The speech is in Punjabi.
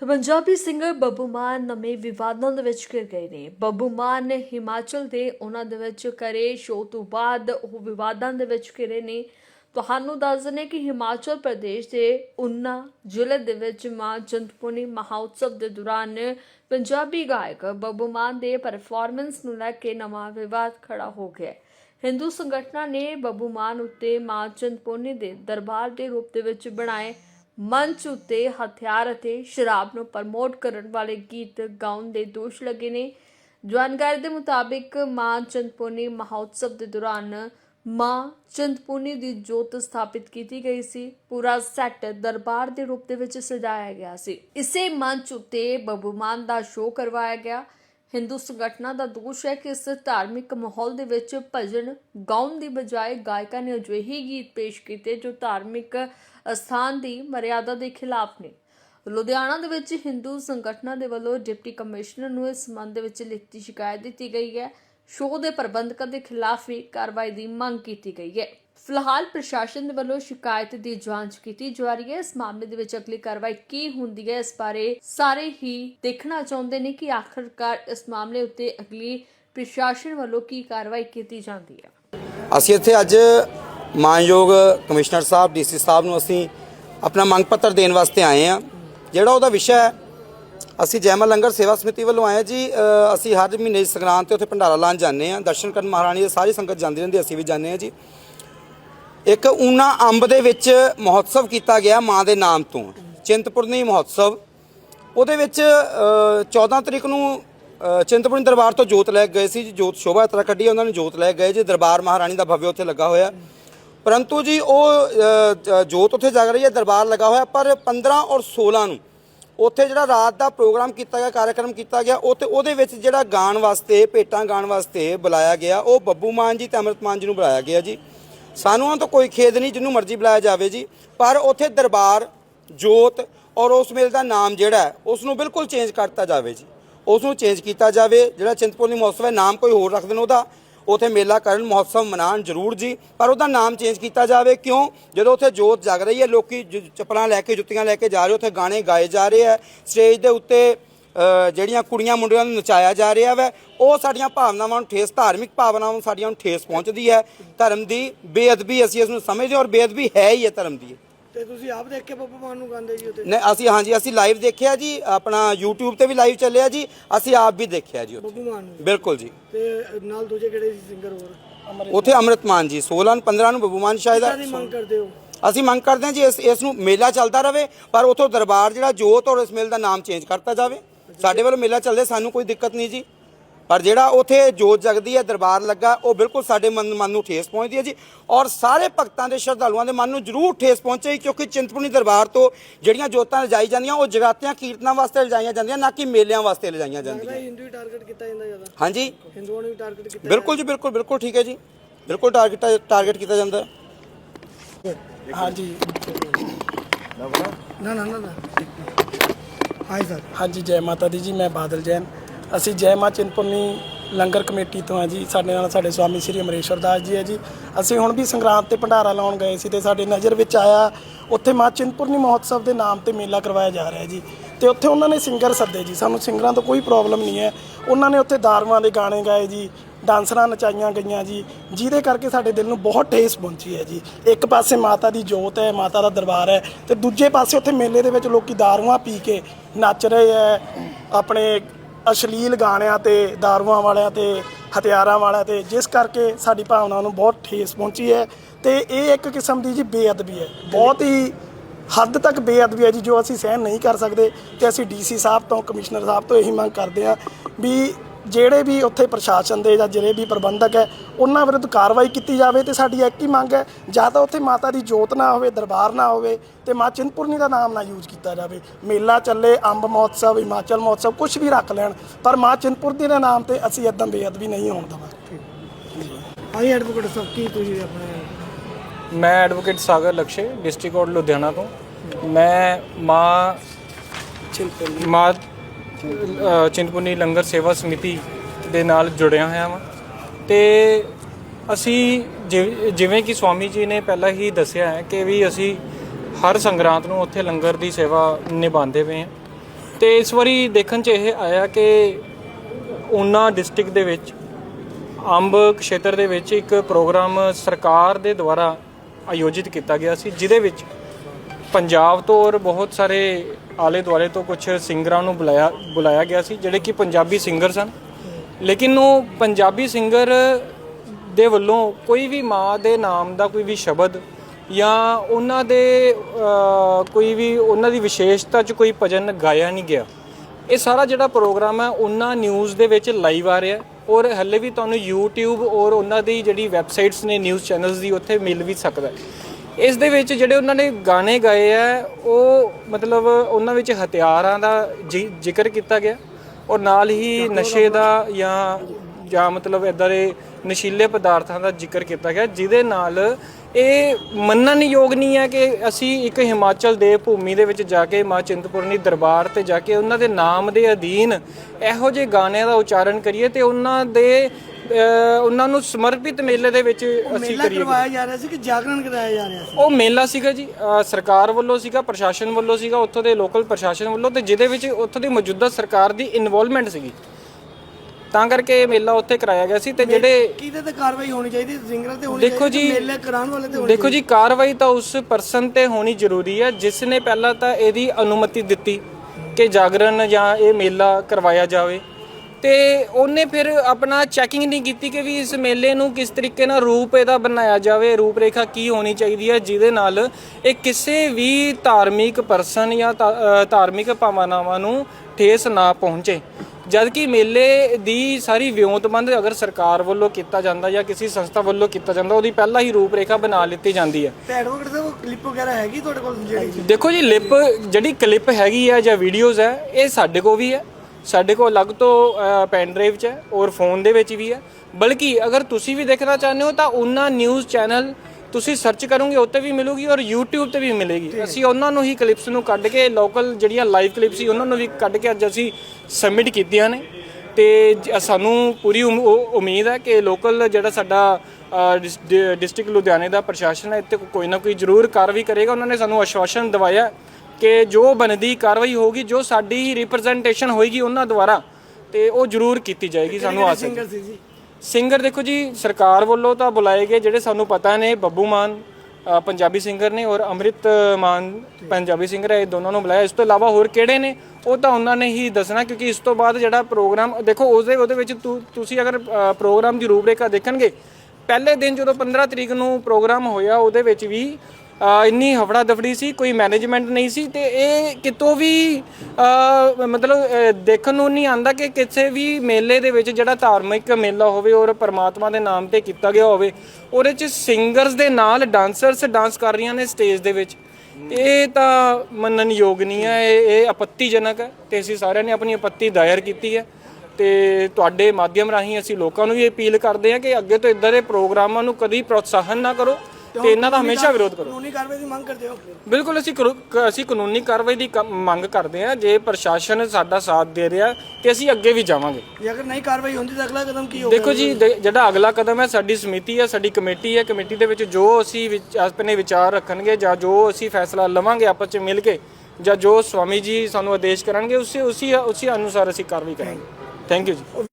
ਤਾਂ ਪੰਜਾਬੀ ਸਿੰਗਰ ਬੱਬੂ ਮਾਨ ਨਵੇਂ ਵਿਵਾਦਾਂ ਦੇ ਵਿੱਚ ਘਿਰ ਗਏ ਨੇ। ਬੱਬੂ ਮਾਨ ਨੇ ਹਿਮਾਚਲ ਦੇ ਉਹਨਾਂ ਦੇ ਵਿੱਚ ਕਰੇ ਸ਼ੋਅ ਤੋਂ ਬਾਅਦ ਉਹ ਵਿਵਾਦਾਂ ਦੇ ਵਿੱਚ ਘਿਰੇ ਨੇ। ਤੁਹਾਨੂੰ ਦੱਸ ਦਿੰਦੇ ਕਿ ਹਿਮਾਚਲ ਪ੍ਰਦੇਸ਼ ਦੇ ਉਨਾ ਜ਼ਿਲ੍ਹੇ ਦੇ ਵਿੱਚ ਮਾਂ ਚਿੰਤਪੁਰਨੀ ਮਹਾਉਤਸਵ ਦੇ ਦੌਰਾਨ ਪੰਜਾਬੀ ਗਾਇਕ ਬੱਬੂ ਮਾਨ ਦੇ ਪਰਫਾਰਮੈਂਸ ਨੂੰ ਲੈ ਕੇ ਨਵਾਂ ਵਿਵਾਦ ਖੜਾ ਹੋ ਗਿਆ। ਹਿੰਦੂ ਸੰਗਠਨਾਂ ਨੇ ਬੱਬੂ ਮਾਨ ਉੱਤੇ ਮਾਂ ਚਿੰਤਪੁਰਨੀ ਦੇ ਦਰਬਾਰ ਦੇ ਰੂਪ ਦੇ ਵਿੱਚ ਬਣਾਏ ਮੰਚ ਉੱਤੇ ਹਥਿਆਰ ਅਤੇ ਸ਼ਰਾਬ ਨੂੰ ਪ੍ਰਮੋਟ ਕਰਨ ਵਾਲੇ ਗੀਤ ਗਾਉਣ ਦੇ ਦੋਸ਼ ਲੱਗੇ ਨੇ। ਜਾਣਕਾਰੀ ਦੇ ਮੁਤਾਬਿਕ ਮਾਂ ਚਿੰਤਪੁਰਨੀ ਮਹੋਤਸਵ ਦੇ ਦੌਰਾਨ ਮਾਂ ਚਿੰਤਪੁਰਨੀ ਦੀ ਜੋਤ ਸਥਾਪਿਤ ਕੀਤੀ ਗਈ ਸੀ। ਪੂਰਾ ਸੈੱਟ ਦਰਬਾਰ ਦੇ ਰੂਪ ਦੇ ਵਿੱਚ ਸਜਾਇਆ ਗਿਆ ਸੀ। ਇਸੇ ਮੰਚ ਉੱਤੇ ਬੱਬੂ ਮਾਨ ਦਾ ਸ਼ੋਅ ਕਰਵਾਇਆ ਗਿਆ। ਹਿੰਦੂ ਸੰਗਠਨਾਂ ਦਾ ਦੋਸ਼ ਹੈ ਕਿ ਇਸ ਧਾਰਮਿਕ ਮਾਹੌਲ ਦੇ ਵਿੱਚ ਭਜਨ ਗਾਉਣ ਦੀ ਬਜਾਏ ਗਾਇਕਾਂ ਨੇ ਅਜਿਹੇ ਗੀਤ ਪੇਸ਼ ਕੀਤੇ ਜੋ ਧਾਰਮਿਕ ਅਸਥਾਨ ਦੀ ਮਰਿਆਦਾ ਦੇ ਖਿਲਾਫ ਨੇ। ਲੁਧਿਆਣਾ ਦੇ ਵਿੱਚ ਹਿੰਦੂ ਸੰਗਠਨਾਂ ਦੇ ਵੱਲੋਂ ਡਿਪਟੀ ਕਮਿਸ਼ਨਰ ਨੂੰ ਇਸ ਸੰਬੰਧ ਵਿੱਚ ਲਿਖਤੀ ਸ਼ਿਕਾਇਤ ਦਿੱਤੀ ਗਈ ਹੈ। ਸ਼ੋਅ ਦੇ ਪ੍ਰਬੰਧਕਾਂ ਦੇ ਖਿਲਾਫ ਵੀ ਕਾਰਵਾਈ ਦੀ ਮੰਗ ਕੀਤੀ ਗਈ ਹੈ। ਫਿਲਹਾਲ ਪ੍ਰਸ਼ਾਸਨ ਦੇ ਵੱਲੋਂ ਸ਼ਿਕਾਇਤ ਦੀ ਜਾਂਚ ਕੀਤੀ ਜਾ ਰਹੀ ਹੈ। ਇਸ ਮਾਮਲੇ ਦੇ ਵਿੱਚ ਅਗਲੀ ਕਾਰਵਾਈ ਕੀ ਹੁੰਦੀ ਹੈ, ਇਸ ਬਾਰੇ ਸਾਰੇ ਹੀ ਦੇਖਣਾ ਚਾਹੁੰਦੇ ਨੇ ਕਿ ਆਖਰਕਾਰ ਇਸ ਮਾਮਲੇ ਉੱਤੇ ਅਗਲੀ ਪ੍ਰਸ਼ਾਸਨ ਵੱਲੋਂ ਕੀ ਕਾਰਵਾਈ ਕੀਤੀ ਜਾਂਦੀ ਹੈ। ਅਸੀਂ ਇੱਥੇ ਅੱਜ ਮਾਨਯੋਗ ਕਮਿਸ਼ਨਰ ਸਾਹਿਬ, ਡੀਸੀ ਸਾਹਿਬ ਨੂੰ ਅਸੀਂ ਆਪਣਾ ਮੰਗ ਪੱਤਰ ਦੇਣ ਵਾਸਤੇ ਆਏ ਆ ਜਿਹੜਾ ਉਹਦਾ ਵਿਸ਼ਾ ਹੈ, ਅਸੀਂ ਜੈਮਲ ਲੰਗਰ ਸੇਵਾ ਸਮਿਤੀ ਵੱਲੋਂ ਆਏ ਜੀ। ਅਸੀਂ ਹਰ ਮਹੀਨੇ ਸੰਗਰਾਂਦ ਤੇ ਉੱਥੇ ਭੰਡਾਰਾ ਲਾਉਣ ਜਾਂਦੇ ਆ ਦਰਸ਼ਨ ਕਰਨ ਮਹਾਰਾਣੀ ਦੇ ਸਾਰੀ ਸੰਗਤ ਜਾਂਦੀ ਰਹਿੰਦੀ ਅਸੀਂ ਵੀ ਜਾਂਦੇ ਆ ਜੀ। ਇੱਕ ਊਨਾ ਅੰਬ ਦੇ ਵਿੱਚ ਮਹੋਤਸਵ ਕੀਤਾ ਗਿਆ ਮਾਂ ਦੇ ਨਾਮ ਤੋਂ ਚਿੰਤਪੁਰਨੀ ਮਹੋਤਸਵ। ਉਹਦੇ ਵਿੱਚ ਅ, 14 ਤਰੀਕ ਨੂੰ ਚਿੰਤਪੁਰਨੀ ਦਰਬਾਰ ਤੋਂ ਜੋਤ ਲੈ ਕੇ ਗਏ ਸੀ ਜੋਤ ਸ਼ੋਭਾ ਯਾਤਰਾ ਕੱਢੀ ਉਹਨਾਂ ਨੇ ਜੋਤ ਲੈ ਕੇ ਗਏ ਜੀ ਦਰਬਾਰ ਮਹਾਰਾਣੀ ਦਾ ਭਵਯ ਉੱਥੇ ਲੱਗਾ ਹੋਇਆ। ਪਰੰਤੂ ਜੀ ਉਹ ਜੋਤ ਉੱਥੇ ਜਗ ਰਹੀ ਹੈ ਦਰਬਾਰ ਲੱਗਾ ਹੋਇਆ ਪਰ 15 ਔਰ 16 ਨੂੰ ਉੱਥੇ ਜਿਹੜਾ ਰਾਤ ਦਾ ਪ੍ਰੋਗਰਾਮ ਕੀਤਾ ਗਿਆ ਕਾਰਜਕ੍ਰਮ ਕੀਤਾ ਗਿਆ ਉੱਥੇ ਉਹਦੇ ਵਿੱਚ ਜਿਹੜਾ ਗਾਣ ਵਾਸਤੇ ਭੇਟਾਂ ਗਾਣ ਵਾਸਤੇ ਬੁਲਾਇਆ ਗਿਆ ਉਹ ਬੱਬੂ ਮਾਨ ਜੀ ਤੇ ਅੰਮ੍ਰਿਤ ਮਾਨ ਜੀ ਨੂੰ ਬੁਲਾਇਆ ਗਿਆ ਜੀ। ਸਾਨੂੰ ਉਹਨਾਂ ਤੋਂ ਕੋਈ ਖੇਦ ਨਹੀਂ ਜਿਹਨੂੰ ਮਰਜ਼ੀ ਬੁਲਾਇਆ ਜਾਵੇ ਜੀ। ਪਰ ਉੱਥੇ ਦਰਬਾਰ, ਜੋਤ ਔਰ ਉਸ ਮੇਲ ਦਾ ਨਾਮ ਜਿਹੜਾ ਉਸ ਨੂੰ ਬਿਲਕੁਲ ਚੇਂਜ ਕਰਤਾ ਜਾਵੇ ਜੀ। ਉਸ ਨੂੰ ਚੇਂਜ ਕੀਤਾ ਜਾਵੇ, ਜਿਹੜਾ ਚਿੰਤਪੁਰਨੀ ਮਹੋਤਸਵ ਹੈ, ਨਾਮ ਕੋਈ ਹੋਰ ਰੱਖ ਦੇਣ ਉਹਦਾ। ਉਥੇ ਮੇਲਾ ਕਰਨ, ਮਹੋਤਸਵ ਮਨਾਉਣ ਜ਼ਰੂਰ ਜੀ, ਪਰ ਉਹਦਾ ਨਾਮ ਚੇਂਜ ਕੀਤਾ ਜਾਵੇ। ਕਿਉਂ? ਜਦੋਂ ਉਥੇ ਜੋਤ ਜਗ ਰਹੀ ਹੈ, ਲੋਕੀ ਜ- ਚੱਪਲਾਂ ਲੈ ਕੇ, ਜੁੱਤੀਆਂ ਲੈ ਕੇ ਜਾ ਰਹੇ, ਉਥੇ ਗਾਣੇ ਗਾਏ ਜਾ ਰਹੇ ਹੈ। ਸਟੇਜ ਦੇ ਉੱਤੇ ਜਿਹੜੀਆਂ ਕੁੜੀਆਂ ਮੁੰਡਿਆਂ ਨੂੰ ਨਚਾਇਆ ਜਾ ਰਿਹਾ ਵੈ ਉਹ ਸਾਡੀਆਂ ਭਾਵਨਾਵਾਂ ਨੂੰ ਠੇਸ ਧਾਰਮਿਕ ਭਾਵਨਾਵਾਂ ਨੂੰ ਸਾਡੀਆਂ ਨੂੰ ਠੇਸ ਪਹੁੰਚਦੀ ਹੈ। ਧਰਮ ਦੀ ਬੇਅਦਬੀ ਅਸੀਂ ਇਸ ਨੂੰ ਸਮਝਦੇ ਹਾਂ ਔਰ ਬੇਅਦਬੀ ਹੈ ਹੀ ਹੈ ਧਰਮ ਦੀ। ਤੇ ਤੁਸੀਂ ਆਪ ਦੇਖ ਕੇ ਬੱਬੂ ਮਾਨ ਨੂੰ ਗਾਉਂਦੇ ਜੀ ਉੱਥੇ ਨਹੀਂ ਅਸੀਂ ਹਾਂਜੀ ਅਸੀਂ ਲਾਈਵ ਦੇਖਿਆ ਜੀ ਆਪਣਾ YouTube ਤੇ ਵੀ ਲਾਈਵ ਚੱਲਿਆ ਜੀ ਅਸੀਂ ਆਪ ਵੀ ਦੇਖਿਆ ਜੀ ਉੱਥੇ। ਬੱਬੂ ਮਾਨ ਨੂੰ? ਬਿਲਕੁਲ ਜੀ। ਤੇ ਨਾਲ ਦੂਜੇ ਕਿਹੜੇ ਸੀ ਸਿੰਗਰ ਹੋਰ? ਉੱਥੇ ਅੰਮ੍ਰਿਤ ਮਾਨ ਜੀ 16 ਨੂੰ 15 ਨੂੰ ਬੱਬੂ ਮਾਨ ਸ਼ਾਇਦ ਕਿਹਦੀ ਮੰਗ ਕਰਦੇ ਹੋ? ਅਸੀਂ ਮੰਗ ਕਰਦੇ ਹਾਂ ਜੀ ਇਸ ਇਸ ਨੂੰ ਮੇਲਾ ਚੱਲਦਾ ਰਵੇ ਪਰ ਉਥੋਂ ਦਰਬਾਰ ਜਿਹੜਾ ਜੋਤ ਔਰ ਇਸ ਮੇਲ ਦਾ ਨਾਮ ਚੇਂਜ ਕਰਤਾ ਜਾਵੇ। ਸਾਡੇ ਵੱਲੋਂ ਮੇਲਾ ਚੱਲਦੇ ਸਾਨੂੰ ਕੋਈ ਦਿੱਕਤ ਨਹੀਂ ਜੀ। ਪਰ ਜਿਹੜਾ ਉਥੇ ਜੋਤ ਜਗਦੀ ਹੈ ਦਰਬਾਰ ਲੱਗਾ ਉਹ ਬਿਲਕੁਲ ਸਾਡੇ ਮਨ ਮਨ ਨੂੰ ਠੇਸ ਪਹੁੰਚਦੀ ਹੈ ਜੀ। ਔਰ ਸਾਰੇ ਭਗਤਾਂ ਦੇ ਸ਼ਰਧਾਲੂਆਂ ਦੇ ਮਨ ਨੂੰ ਜ਼ਰੂਰ ਠੇਸ ਪਹੁੰਚੇਗੀ ਕਿਉਂਕਿ ਚਿੰਤਪੁਰਨੀ ਦਰਬਾਰ ਤੋਂ ਜਿਹੜੀਆਂ ਜੋਤਾਂ ਲਿਜਾਈ ਜਾਂਦੀਆਂ ਉਹ ਜਗਾਤੀਆਂ ਕੀਰਤਨਾਂ ਵਾਸਤੇ ਲਿਜਾਈਆਂ ਜਾਂਦੀਆਂ ਨਾ ਕਿ ਮੇਲਿਆਂ ਵਾਸਤੇ ਲਿਜਾਈਆਂ ਜਾਂਦੀਆਂ। ਹਿੰਦੂ ਹੀ ਟਾਰਗੇਟ ਕੀਤਾ ਜਾਂਦਾ ਜ਼ਿਆਦਾ। ਹਾਂਜੀ? ਹਿੰਦੂਆਂ ਨੂੰ ਵੀ ਟਾਰਗੇਟ ਕੀਤਾ ਬਿਲਕੁਲ ਜੀ ਬਿਲਕੁਲ ਬਿਲਕੁਲ ਠੀਕ ਹੈ ਜੀ। ਬਿਲਕੁਲ ਟਾਰਗੇਟ ਟਾਰਗੇਟ ਕੀਤਾ ਜਾਂਦਾ। ਹਾਂਜੀ। ਨਾ ਨਾ ਨਾ। ਹਾਂਜੀ ਸਰ ਹਾਂਜੀ, ਜੈ ਮਾਤਾ ਦੀ ਜੀ, ਮੈਂ ਬਾਦਲ ਜੈਨ। ਅਸੀਂ ਜੈ ਮਾਂ ਚਿੰਤਪੁਰਨੀ ਲੰਗਰ ਕਮੇਟੀ ਤੋਂ ਆ ਜੀ। ਸਾਡੇ ਨਾਲ ਸਾਡੇ ਸਵਾਮੀ ਸ੍ਰੀ ਅਮਰੇਸ਼ਵਰ ਦਾਸ ਜੀ ਹੈ ਜੀ। ਅਸੀਂ ਹੁਣ ਵੀ ਸੰਗਰਾਂਦ ਤੇ ਭੰਡਾਰਾ ਲਾਉਣ ਗਏ ਸੀ ਤੇ ਸਾਡੇ ਨਜ਼ਰ ਵਿੱਚ ਆਇਆ, ਉੱਥੇ ਮਾਂ ਚਿੰਤਪੁਰਨੀ ਮਹੋਤਸਵ ਦੇ ਨਾਮ ਤੇ ਮੇਲਾ ਕਰਵਾਇਆ ਜਾ ਰਿਹਾ ਜੀ। ਤੇ ਉੱਥੇ ਉਹਨਾਂ ਨੇ ਸਿੰਗਰ ਸੱਦੇ ਜੀ। ਸਾਨੂੰ ਸਿੰਗਰਾਂ ਤੋਂ ਕੋਈ ਪ੍ਰੋਬਲਮ ਨਹੀਂ ਹੈ। ਉਹਨਾਂ ਨੇ ਉੱਥੇ ਦਾਰੂਆਂ ਦੇ ਗਾਣੇ ਗਾਏ ਜੀ। ਡਾਂਸਰਾਂ ਨਚਾਈਆਂ ਗਈਆਂ ਜੀ, ਜਿਹਦੇ ਕਰਕੇ ਸਾਡੇ ਦਿਲ ਨੂੰ ਬਹੁਤ ਠੇਸ ਪਹੁੰਚੀ ਹੈ ਜੀ। ਇੱਕ ਪਾਸੇ ਮਾਤਾ ਦੀ ਜੋਤ ਹੈ, ਮਾਤਾ ਦਾ ਦਰਬਾਰ ਹੈ, ਤੇ ਦੂਜੇ ਪਾਸੇ ਉੱਥੇ ਮੇਲੇ ਦੇ ਵਿੱਚ ਲੋਕੀ ਦਾਰੂਆਂ ਪੀ ਕੇ ਨੱਚ ਰਹੇ ਹੈ। ਆਪਣੇ ਅਸ਼ਲੀਲ ਗਾਣਿਆਂ ਤੇ, ਦਾਰੂਆਂ ਵਾਲਿਆਂ ਤੇ, ਹਥਿਆਰਾਂ ਵਾਲਿਆਂ ਤੇ, ਜਿਸ ਕਰਕੇ ਸਾਡੀ ਭਾਵਨਾ ਨੂੰ ਬਹੁਤ ਠੇਸ ਪਹੁੰਚੀ ਹੈ। ਤੇ ਇਹ ਇੱਕ ਕਿਸਮ ਦੀ ਜੀ ਬੇਅਦਬੀ ਹੈ। ਬਹੁਤ ਹੀ ਹੱਦ ਤੱਕ ਬੇਅਦਬੀ ਹੈ ਜੀ, ਜੋ ਅਸੀਂ ਸਹਿਣ ਨਹੀਂ ਕਰ ਸਕਦੇ। ਤੇ ਅਸੀਂ ਡੀਸੀ ਸਾਹਿਬ ਤੋਂ, ਕਮਿਸ਼ਨਰ ਸਾਹਿਬ ਤੋਂ ਇਹੀ ਮੰਗ ਕਰਦੇ ਹਾਂ ਵੀ ਜਿਹੜੇ ਵੀ ਉੱਥੇ ਪ੍ਰਸ਼ਾਸਨ ਦੇ ਜਾਂ ਜਿਹੜੇ ਵੀ ਪ੍ਰਬੰਧਕ ਹੈ ਉਹਨਾਂ ਵਿਰੁੱਧ ਕਾਰਵਾਈ ਕੀਤੀ ਜਾਵੇ ਤੇ ਸਾਡੀ ਇੱਕ ਹੀ ਮੰਗ ਹੈ ਜਾਂ ਤਾਂ ਉੱਥੇ ਮਾਤਾ ਦੀ ਜੋਤ ਨਾ ਹੋਵੇ ਦਰਬਾਰ ਨਾ ਹੋਵੇ ਤੇ ਮਾਂ ਚਿੰਤਪੁਰਨੀ ਦਾ ਨਾਮ ਨਾ ਯੂਜ਼ ਕੀਤਾ ਜਾਵੇ। ਮੇਲਾ ਚੱਲੇ ਅੰਬ ਮਹੋਤਸਵ ਹਿਮਾਚਲ ਮਹੋਤਸਵ ਕੁਝ ਵੀ ਰੱਖ ਲੈਣ ਪਰ ਮਾਂ ਚਿੰਤਪੁਰਨੀ ਦੇ ਨਾਮ ਤੇ ਅਸੀਂ ਇਦਾਂ ਬੇਅਦਬੀ ਨਹੀਂ ਹੋਣ ਦੇਵਾਂਗੇ। ਹਾਈ ਐਡਵੋਕੇਟ ਸਾਹਿਬ ਕੀ ਤੁਸੀਂ ਆਪਣੇ ਮੈਂ advocate Sagar Lakshe district court Ludhiana ਤੋਂ। ਮੈਂ ਮਾਂ ਚਿੰਤਪੁਰਨੀ। ਮਾਂ ਅ, ਚਿੰਤਪੁਰਨੀ ਲੰਗਰ ਸੇਵਾ ਸਮਿਤੀ ਦੇ ਨਾਲ ਜੁੜਿਆ ਹੋਇਆ ਹਾਂ ਤੇ ਅਸੀਂ ਜਿਵ- ਜਿਵੇਂ ਕਿ ਸਵਾਮੀ ਜੀ ਨੇ ਪਹਿਲਾਂ ਹੀ ਦੱਸਿਆ ਹੈ ਕਿ ਵੀ ਅਸੀਂ ਹਰ ਸੰਗਰਾਂਦ ਨੂੰ ਉੱਥੇ ਲੰਗਰ ਦੀ ਸੇਵਾ ਨਿਭਾਉਂਦੇ ਪਏ ਹਾਂ। ਤੇ ਇਸ ਵਾਰੀ ਦੇਖਣ 'ਚ ਇਹ ਆਇਆ ਕਿ ਊਨਾ ਡਿਸਟ੍ਰਿਕਟ ਦੇ ਵਿੱਚ ਅੰਬ ਖੇਤਰ ਦੇ ਵਿੱਚ ਇੱਕ ਪ੍ਰੋਗਰਾਮ ਸਰਕਾਰ ਦੇ ਦੁਆਰਾ ਆਯੋਜਿਤ ਕੀਤਾ ਗਿਆ ਸੀ ਜਿਹਦੇ ਵਿੱਚ ਪੰਜਾਬ ਤੋਂ ਔਰ ਬਹੁਤ ਸਾਰੇ ਆਲੇ ਦੁਆਲੇ ਤੋਂ ਕੁਝ ਸਿੰਗਰਾਂ ਨੂੰ ਬੁਲਾਇਆ ਬੁਲਾਇਆ ਗਿਆ ਸੀ, ਜਿਹੜੇ ਕਿ ਪੰਜਾਬੀ ਸਿੰਗਰ ਸਨ। ਲੇਕਿਨ ਉਹ ਪੰਜਾਬੀ ਸਿੰਗਰ ਦੇ ਵੱਲੋਂ ਕੋਈ ਵੀ ਮਾਂ ਦੇ ਨਾਮ ਦਾ ਕੋਈ ਵੀ ਸ਼ਬਦ ਜਾਂ ਉਹਨਾਂ ਦੇ ਕੋਈ ਵੀ ਉਹਨਾਂ ਦੀ ਵਿਸ਼ੇਸ਼ਤਾ 'ਚ ਕੋਈ ਭਜਨ ਗਾਇਆ ਨਹੀਂ ਗਿਆ। ਇਹ ਸਾਰਾ ਜਿਹੜਾ ਪ੍ਰੋਗਰਾਮ ਹੈ, ਉਹਨਾਂ ਨਿਊਜ਼ ਦੇ ਵਿੱਚ ਲਾਈਵ ਆ ਰਿਹਾ ਔਰ ਹੱਲੇ ਵੀ ਤੁਹਾਨੂੰ YouTube ਔਰ ਉਹਨਾਂ ਦੀ ਜਿਹੜੀ ਵੈਬਸਾਈਟਸ ਨੇ ਨਿਊਜ਼ ਚੈਨਲਸ ਦੀ, ਉੱਥੇ ਮਿਲ ਵੀ ਸਕਦਾ ਹੈ। ਇਸ ਦੇ ਵਿੱਚ ਜਿਹੜੇ ਉਹਨਾਂ ਨੇ ਗਾਣੇ ਗਾਏ ਆ, ਉਹ ਮਤਲਬ ਉਹਨਾਂ ਵਿੱਚ ਹਥਿਆਰਾਂ ਦਾ ਜ਼ਿ- ਜ਼ਿਕਰ ਕੀਤਾ ਗਿਆ। ਔਰ ਨਾਲ ਹੀ ਨਸ਼ੇ ਦਾ ਜਾਂ ਜਾਂ ਮਤਲਬ ਇਦਾਂ ਦੇ ਨਸ਼ੀਲੇ ਪਦਾਰਥਾਂ ਦਾ ਜ਼ਿਕਰ ਕੀਤਾ ਗਿਆ, ਜਿਹਦੇ ਨਾਲ ਇਹ ਮੰਨਣਯੋਗ ਨਹੀਂ ਹੈ ਕਿ ਅਸੀਂ ਇੱਕ ਹਿਮਾਚਲ ਦੇ ਭੂਮੀ ਦੇ ਵਿੱਚ ਜਾ ਕੇ ਮਾਂ ਚਿੰਤਪੁਰਨੀ ਦਰਬਾਰ ਤੇ ਜਾ ਕੇ ਉਹਨਾਂ ਦੇ ਨਾਮ ਦੇ ਅਧੀਨ ਇਹੋ ਜਿਹੇ ਗਾਣਿਆਂ ਦਾ ਉਚਾਰਨ ਕਰੀਏ ਤੇ ਉਹਨਾਂ ਦੇ ਉਹਨਾਂ ਨੂੰ ਸਮਰਪਿਤ ਮੇਲੇ ਦੇ ਵਿੱਚ ਅਸੀਂ ਮੇਲਾ ਕਰੀਏ। ਕਰਵਾਇਆ ਜਾ ਰਿਹਾ ਸੀ ਕਿ ਜਾਗਰਣ ਕਰਾਇਆ ਜਾ ਰਿਹਾ ਸੀ? ਉਹ ਮੇਲਾ ਸੀਗਾ ਜੀ ਸਰਕਾਰ ਵੱਲੋਂ ਸੀਗਾ ਪ੍ਰਸ਼ਾਸਨ ਵੱਲੋਂ ਸੀਗਾ ਉੱਥੋਂ ਦੇ ਲੋਕਲ ਪ੍ਰਸ਼ਾਸਨ ਵੱਲੋਂ ਤੇ ਜਿਹਦੇ ਵਿੱਚ ਉੱਥੋਂ ਦੀ ਮੌਜੂਦਾ ਸਰਕਾਰ ਦੀ ਇਨਵੋਲਵਮੈਂਟ ਸੀਗੀ। ਤਾਂ ਕਰਕੇ ਇਹ ਮੇਲਾ ਉੱਥੇ ਕਰਾਇਆ ਗਿਆ ਸੀ ਤੇ ਜਿਹੜੇ ਕਿਹਦੇ ਤੇ ਕਾਰਵਾਈ ਹੋਣੀ ਚਾਹੀਦੀ? ਸਿੰਗਰ ਤੇ ਹੋਣੀ ਦੇਖੋ ਚਾਹੀਦੀ ਜੀ ਮੇਲੇ ਕਰਾਉਣ ਵਾਲੇ ਤੇ ਹੋਣੀ ਦੇਖੋ ਜੀ ਕਾਰਵਾਈ ਤਾਂ ਉਸ ਪਰਸਨ ਤੇ ਹੋਣੀ ਜ਼ਰੂਰੀ ਹੈ ਜਿਸ ਨੇ ਪਹਿਲਾਂ ਤਾਂ ਇਹਦੀ ਅਨੁਮਤੀ ਦਿੱਤੀ ਕਿ ਜਾਗਰਣ ਜਾਂ ਇਹ ਮੇਲਾ ਕਰਵਾਇਆ ਜਾਵੇ। ਤੇ ਉਹਨੇ ਫਿਰ ਆਪਣਾ ਚੈਕਿੰਗ ਨਹੀਂ ਕੀਤੀ ਕਿ ਵੀ ਇਸ ਮੇਲੇ ਨੂੰ ਕਿਸ ਤਰੀਕੇ ਨਾਲ ਰੂਪ ਇਹਦਾ ਬਣਾਇਆ ਜਾਵੇ ਰੂਪ ਰੇਖਾ ਕੀ ਹੋਣੀ ਚਾਹੀਦੀ ਹੈ ਜਿਹਦੇ ਨਾਲ ਇਹ ਕਿਸੇ ਵੀ ਧਾਰਮਿਕ ਪਰਸਨ ਜਾਂ ਧਾਰਮਿਕ ਭਾਵਨਾਵਾਂ ਨੂੰ ਠੇਸ ਨਾ ਪਹੁੰਚੇ। ਜਦ ਕਿ ਮੇਲੇ ਦੀ ਸਾਰੀ ਵਿਉਂਤਬੰਦ ਅਗਰ ਸਰਕਾਰ ਵੱਲੋਂ ਕੀਤਾ ਜਾਂਦਾ ਜਾਂ ਕਿਸੇ ਸੰਸਥਾ ਵੱਲੋਂ ਕੀਤਾ ਜਾਂਦਾ ਉਹਦੀ ਪਹਿਲਾਂ ਹੀ ਰੂਪ ਰੇਖਾ ਬਣਾ ਲਿੱਤੀ ਜਾਂਦੀ ਹੈ। ਤੇ ਐਡਵੋਕੇਟ ਸਾਹਿਬ ਉਹ ਕਲਿੱਪ ਵਗੈਰਾ ਹੈਗੀ ਤੁਹਾਡੇ ਕੋਲ ਜਿਹੜੀ? ਦੇਖੋ ਜੀ ਲਿਪ ਜਿਹੜੀ ਕਲਿੱਪ ਹੈਗੀ ਹੈ ਜਾਂ ਵੀਡੀਓਜ਼ ਹੈ ਇਹ ਸਾਡੇ ਕੋਲ ਵੀ ਹੈ। ਸਾਡੇ ਕੋਲ ਅਲੱਗ ਤੋਂ ਪੈਨ ਡਰਾਈਵ 'ਚ ਹੈ ਔਰ ਫੋਨ ਦੇ ਵਿੱਚ ਵੀ ਹੈ। ਬਲਕਿ ਅਗਰ ਤੁਸੀਂ ਵੀ ਦੇਖਣਾ ਚਾਹੁੰਦੇ ਹੋ ਤਾਂ ਉਹਨਾਂ ਨਿਊਜ਼ ਚੈਨਲ ਤੁਸੀਂ ਸਰਚ ਕਰੋਗੇ ਉੱਤੇ ਵੀ ਮਿਲੂਗੀ ਔਰ YouTube ਤੇ ਵੀ ਮਿਲੇਗੀ। ਅਸੀਂ ਉਹਨਾਂ ਨੂੰ ਹੀ ਕਲਿੱਪਸ ਨੂੰ ਕੱਢ ਕੇ ਲੋਕਲ ਜਿਹੜੀਆਂ ਲਾਈਵ ਕਲਿੱਪ ਸੀ ਉਹਨਾਂ ਨੂੰ ਵੀ ਕੱਢ ਕੇ ਅੱਜ ਅਸੀਂ ਸਬਮਿਟ ਕੀਤੀਆਂ ਨੇ। ਤੇ ਜ- ਸਾਨੂੰ ਪੂਰੀ ਉਮ- ਉ- ਉਮੀਦ ਹੈ ਕਿ ਲੋਕਲ ਜਿਹੜਾ ਸਾਡਾ ਡਿਸਟ੍ਰਿਕਟ ਲੁਧਿਆਣੇ ਦਾ ਪ੍ਰਸ਼ਾਸਨ ਹੈ ਇੱਥੇ ਕੋਈ ਨਾ ਕੋਈ ਜ਼ਰੂਰ ਕਾਰਵਾਈ ਕਰੇਗਾ। ਉਹਨਾਂ ਨੇ ਸਾਨੂੰ ਆਸ਼ਵਾਸਨ ਦਿਵਾਇਆ ਕਿ ਜੋ ਬਣਦੀ ਕਾਰਵਾਈ ਹੋਗੀ ਜੋ ਸਾਡੀ ਰਿਪਰੈਜ਼ੈਂਟੇਸ਼ਨ ਹੋਏਗੀ ਉਹਨਾਂ ਦੁਆਰਾ ਤੇ ਉਹ ਜ਼ਰੂਰ ਕੀਤੀ ਜਾਏਗੀ ਸਾਨੂੰ ਆਸ ਹੈ। ਸਿੰਗਰ ਸੀ ਜੀ? ਸਿੰਗਰ ਦੇਖੋ ਜੀ ਸਰਕਾਰ ਵੱਲੋਂ ਤਾਂ ਬੁਲਾਏ ਗਏ ਜਿਹੜੇ ਸਾਨੂੰ ਪਤਾ ਨੇ ਬੱਬੂ ਮਾਨ ਅ, ਪੰਜਾਬੀ ਸਿੰਗਰ ਨੇ ਔਰ ਅੰਮ੍ਰਿਤ ਮਾਨ ਪੰਜਾਬੀ ਸਿੰਗਰ ਹੈ ਇਹ ਦੋਨਾਂ ਨੂੰ ਬੁਲਾਇਆ। ਇਸ ਤੋਂ ਇਲਾਵਾ ਹੋਰ ਕਿਹੜੇ ਨੇ? ਉਹ ਤਾਂ ਉਹਨਾਂ ਨੇ ਹੀ ਦੱਸਣਾ ਕਿਉਂਕਿ ਇਸ ਤੋਂ ਬਾਅਦ ਜਿਹੜਾ ਪ੍ਰੋਗਰਾਮ ਦੇਖੋ ਉਹਦੇ ਉਹਦੇ ਵਿੱਚ ਤੁ- ਤੁਸੀਂ ਅਗਰ ਅ, ਪ੍ਰੋਗਰਾਮ ਦੀ ਰੂਪਰੇਖਾ ਦੇਖਣਗੇ ਪਹਿਲੇ ਦਿਨ ਜਦੋਂ 15 ਤਰੀਕ ਨੂੰ ਪ੍ਰੋਗਰਾਮ ਹੋਇਆ ਉਹਦੇ ਵਿੱਚ ਵੀ ਅ, ਇੰਨੀ ਹਫੜਾ ਦਫੜੀ ਸੀ ਕੋਈ ਮੈਨੇਜਮੈਂਟ ਨਹੀਂ ਸੀ ਤੇ ਇਹ ਕਿਤੋਂ ਵੀ ਅ, ਮਤਲਬ ਅ, ਦੇਖਣ ਨੂੰ ਨਹੀਂ ਆਂਦਾ ਕਿ ਕਿਸੇ ਵੀ ਮੇਲੇ ਦੇ ਵਿੱਚ ਜਿਹੜਾ ਧਾਰਮਿਕ ਮੇਲਾ ਹੋਵੇ ਔਰ ਪਰਮਾਤਮਾ ਦੇ ਨਾਮ ਤੇ ਕੀਤਾ ਗਿਆ ਹੋਵੇ ਉਹਦੇ ਚ ਸਿੰਗਰਸ ਦੇ ਨਾਲ ਡਾਂਸਰਸ ਡਾਂਸ ਕਰ ਰਹੀਆਂ ਨੇ ਸਟੇਜ ਦੇ ਵਿੱਚ। ਇਹ ਤਾਂ ਮੰਨਣਯੋਗ ਨਹੀਂ ਹੈ ਇਹ ਇਹ ਆਪੱਤੀਜਨਕ ਹੈ ਤੇ ਅਸੀਂ ਸਾਰਿਆਂ ਨੇ ਆਪਣੀ ਆਪੱਤੀ ਦਾਇਰ ਕੀਤੀ ਹੈ ਤੇ ਤੁਹਾਡੇ ਮਾਧਿਅਮ ਰਾਹੀਂ ਅਸੀਂ ਲੋਕਾਂ ਨੂੰ ਵੀ ਅਪੀਲ ਕਰਦੇ ਹਾਂ ਕਿ ਅੱਗੇ ਤੋਂ ਇਦਾਂ ਦੇ ਪ੍ਰੋਗਰਾਮਾਂ ਨੂੰ ਕਦੀ ਪ੍ਰੋਤਸਾਹਨ ਨਾ ਕਰੋ। ਤੇ ਇਹਨਾਂ ਦਾ ਹਮੇਸ਼ਾ ਵਿਰੋਧ ਕਰੋ। ਕਾਨੂੰਨੀ ਕਾਰਵਾਈ ਦੀ ਮੰਗ ਕਰਦੇ ਹੋ? ਬਿਲਕੁਲ ਅਸੀਂ ਕਰੋ- ਕ- ਅਸੀਂ ਕਾਨੂੰਨੀ ਕਾਰਵਾਈ ਦੀ ਕ- ਮੰਗ ਕਰਦੇ ਹਾਂ। ਜੇ ਪ੍ਰਸ਼ਾਸਨ ਸਾਡਾ ਸਾਥ ਦੇ ਰਿਹਾ ਤੇ ਅਸੀਂ ਅੱਗੇ ਵੀ ਜਾਵਾਂਗੇ। ਜੇ ਅਗਰ ਨਹੀਂ ਕਾਰਵਾਈ ਹੁੰਦੀ ਤਾਂ ਅਗਲਾ ਕਦਮ ਕੀ ਹੋਊਗਾ ਦੇਖੋ ਜੀ ਦੇ- ਜਿਹੜਾ ਅਗਲਾ ਕਦਮ ਹੈ ਸਾਡੀ ਸਮਿਤੀ ਹੈ ਸਾਡੀ ਕਮੇਟੀ ਹੈ। ਕਮੇਟੀ ਦੇ ਵਿੱਚ ਜੋ ਅਸੀਂ ਵਿਚ- ਆਪਣੇ ਵਿਚਾਰ ਰੱਖਣਗੇ ਜਾਂ ਜੋ ਅਸੀਂ ਫੈਸਲਾ ਲਵਾਂਗੇ ਆਪਸ ਵਿੱਚ ਮਿਲ ਕੇ ਜਾਂ ਜੋ ਸਵਾਮੀ ਜੀ ਸਾਨੂੰ ਆਦੇਸ਼ ਕਰਨਗੇ ਉਸੇ ਉਸੇ ਉਸੇ ਅਨੁਸਾਰ ਅਸੀਂ ਕਾਰਵਾਈ ਕਰਾਂਗੇ। ਥੈਂਕ ਯੂ ਜੀ।